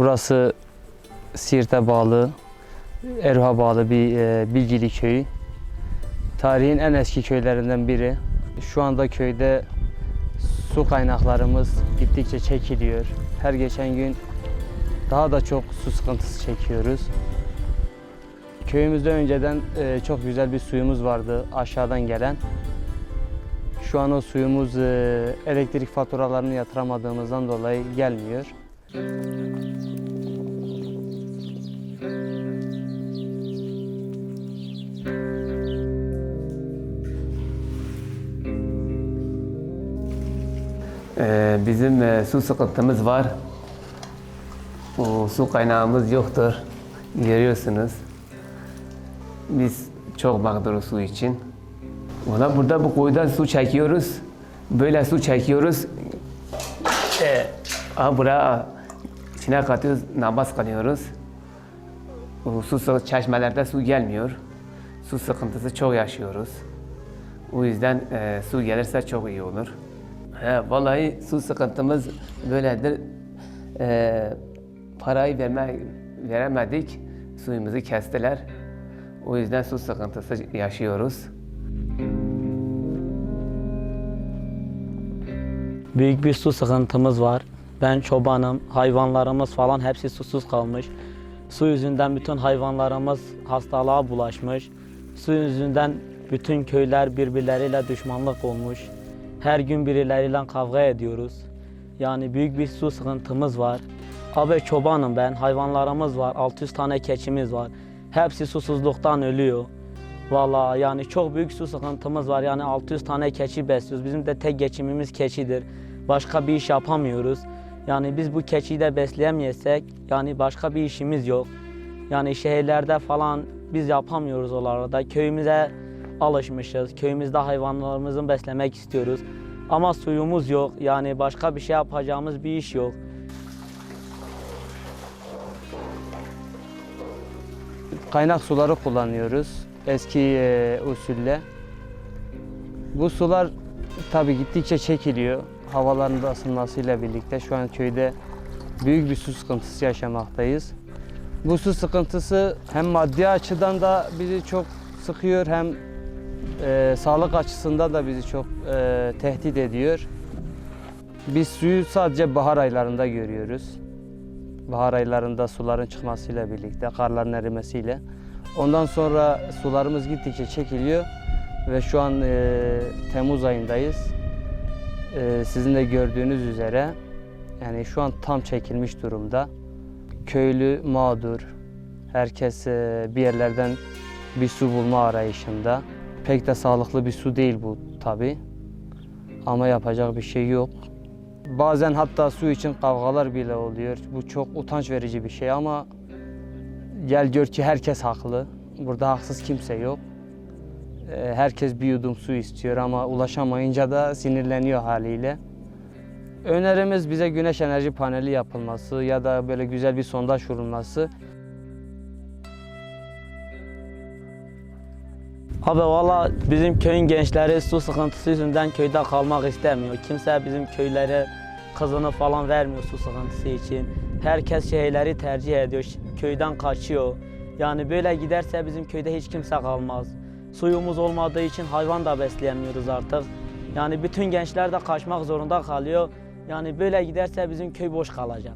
Burası Siirt'e bağlı, Erha bağlı bir e, Bilgili köyü. Tarihin en eski köylerinden biri. Şu anda köyde su kaynaklarımız gittikçe çekiliyor. Her geçen gün daha da çok su sıkıntısı çekiyoruz. Köyümüzde önceden e, çok güzel bir suyumuz vardı aşağıdan gelen. Şu an o suyumuz e, elektrik faturalarını yatıramadığımızdan dolayı gelmiyor. Ee, bizim e, su sıkıntımız var. O, su kaynağımız yoktur. Görüyorsunuz. Biz çok mağduruz su için. Valla burada bu kuyudan su çekiyoruz. Böyle su çekiyoruz. Ee, aha buraya içine katıyoruz, namaz kılıyoruz. Su çeşmelerde su gelmiyor. Su sıkıntısı çok yaşıyoruz. O yüzden e, su gelirse çok iyi olur. He, vallahi su sıkıntımız böyledir. Ee, parayı verme, veremedik, suyumuzu kestiler. O yüzden su sıkıntısı yaşıyoruz. Büyük bir su sıkıntımız var. Ben çobanım, hayvanlarımız falan hepsi susuz kalmış. Su yüzünden bütün hayvanlarımız hastalığa bulaşmış. Su yüzünden bütün köyler birbirleriyle düşmanlık olmuş. Her gün birileriyle kavga ediyoruz. Yani büyük bir su sıkıntımız var. Abi çobanım ben, hayvanlarımız var, 600 tane keçimiz var. Hepsi susuzluktan ölüyor. Vallahi yani çok büyük su sıkıntımız var. Yani 600 tane keçi besliyoruz. Bizim de tek geçimimiz keçidir. Başka bir iş yapamıyoruz. Yani biz bu keçiyi de besleyemeyesek yani başka bir işimiz yok. Yani şehirlerde falan biz yapamıyoruz oralarda. Köyümüze alışmışız. Köyümüzde hayvanlarımızı beslemek istiyoruz. Ama suyumuz yok. Yani başka bir şey yapacağımız bir iş yok. Kaynak suları kullanıyoruz eski e, usulle. Bu sular tabii gittikçe çekiliyor. Havaların da ısınmasıyla birlikte şu an köyde büyük bir su sıkıntısı yaşamaktayız. Bu su sıkıntısı hem maddi açıdan da bizi çok sıkıyor hem e, sağlık açısından da bizi çok e, tehdit ediyor. Biz suyu sadece bahar aylarında görüyoruz. Bahar aylarında suların çıkmasıyla birlikte, karların erimesiyle. Ondan sonra sularımız gittikçe çekiliyor ve şu an e, Temmuz ayındayız. E, sizin de gördüğünüz üzere yani şu an tam çekilmiş durumda. Köylü mağdur. Herkes e, bir yerlerden bir su bulma arayışında. Pek de sağlıklı bir su değil bu tabi. Ama yapacak bir şey yok. Bazen hatta su için kavgalar bile oluyor. Bu çok utanç verici bir şey ama gel gör ki herkes haklı. Burada haksız kimse yok. Ee, Herkes bir yudum su istiyor ama ulaşamayınca da sinirleniyor haliyle. Önerimiz bize güneş enerji paneli yapılması ya da böyle güzel bir sondaj vurulması. Abi valla bizim köyün gençleri su sıkıntısı yüzünden köyde kalmak istemiyor. Kimse bizim köylere kızını falan vermiyor su sıkıntısı için. Herkes şehirleri tercih ediyor, köyden kaçıyor. Yani böyle giderse bizim köyde hiç kimse kalmaz. Suyumuz olmadığı için hayvan da besleyemiyoruz artık. Yani bütün gençler de kaçmak zorunda kalıyor. Yani böyle giderse bizim köy boş kalacak.